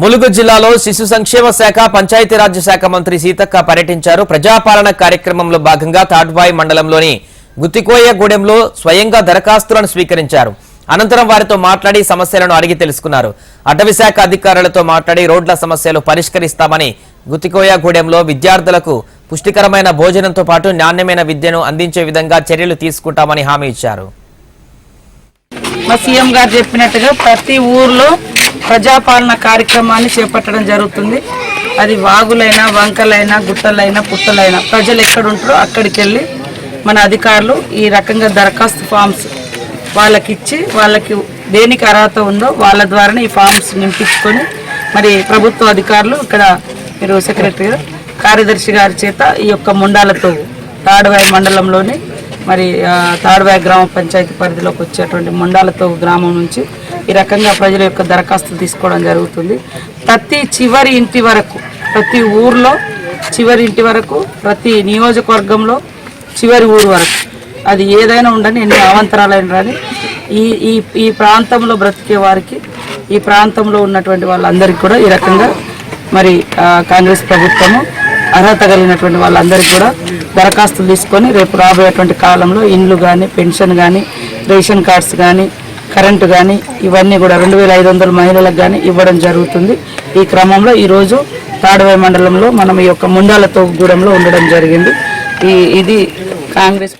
ములుగు జిల్లాలో శిశు సంక్షేమ శాఖ పంచాయతీరాజ్ శాఖ మంత్రి సీతక్క పర్యటించారు. ప్రజాపాలన కార్యక్రమంలో భాగంగా తాడ్వాయి మండలంలోని గుత్తికోయగూడెంలో స్వయంగా దరఖాస్తులను స్వీకరించారు. అనంతరం వారితో మాట్లాడి సమస్యలను అడిగి తెలుసుకున్నారు. అటవీ శాఖ అధికారులతో మాట్లాడి రోడ్ల సమస్యలు పరిష్కరిస్తామని గుత్తికోయగూడెంలో విద్యార్థులకు పుష్టికరమైన భోజనంతో పాటు నాణ్యమైన విద్యను అందించే విధంగా చర్యలు తీసుకుంటామని హామీ ఇచ్చారు. మా సీఎం గారు చెప్పినట్టుగా ప్రతి ఊర్లో ప్రజాపాలన కార్యక్రమాన్ని చేపట్టడం జరుగుతుంది. అది వాగులైనా వంకలైనా గుట్టలైనా పుట్టలైనా ప్రజలు ఎక్కడుంటారో అక్కడికి వెళ్ళి మన అధికారులు ఈ రకంగా దరఖాస్తు ఫామ్స్ వాళ్ళకి ఇచ్చి వాళ్ళకి దేనికి అర్హత ఉందో వాళ్ళ ద్వారానే ఈ ఫామ్స్ నింపించుకొని మరి ప్రభుత్వ అధికారులు ఇక్కడ మీరు సెక్రటరీ కార్యదర్శి గారి చేత ఈ యొక్క ముండాలతో తాడవాయి మండలంలోని మరి ఆ, గ్రామ పంచాయతీ పరిధిలోకి వచ్చేటువంటి ముండాలతో గ్రామం నుంచి ఈ రకంగా ప్రజల యొక్క దరఖాస్తు తీసుకోవడం జరుగుతుంది. ప్రతి చివరి ఇంటి వరకు ప్రతి ఊర్లో చివరి ఇంటి వరకు ప్రతి నియోజకవర్గంలో చివరి ఊరు వరకు అది ఏదైనా ఉండని ఎన్ని అవాంతరాలైన రాని ఈ ఈ ఈ ప్రాంతంలో బ్రతికే వారికి ఈ ప్రాంతంలో ఉన్నటువంటి వాళ్ళందరికీ కూడా ఈ రకంగా మరి కాంగ్రెస్ ప్రభుత్వము అర్హత కలిగినటువంటి వాళ్ళందరికీ కూడా దరఖాస్తులు తీసుకొని రేపు రాబోయేటువంటి కాలంలో ఇండ్లు కానీ పెన్షన్ కానీ రేషన్ కార్డ్స్ కానీ కరెంటు కానీ ఇవన్నీ కూడా రెండు వేల ఐదు వందల మహిళలకు కానీ ఇవ్వడం జరుగుతుంది. ఈ క్రమంలో ఈరోజు తాడవాయి మండలంలో మనం ఈ యొక్క ముండాలతో గూడెంలో ఉండడం జరిగింది. ఈ ఇది కాంగ్రెస్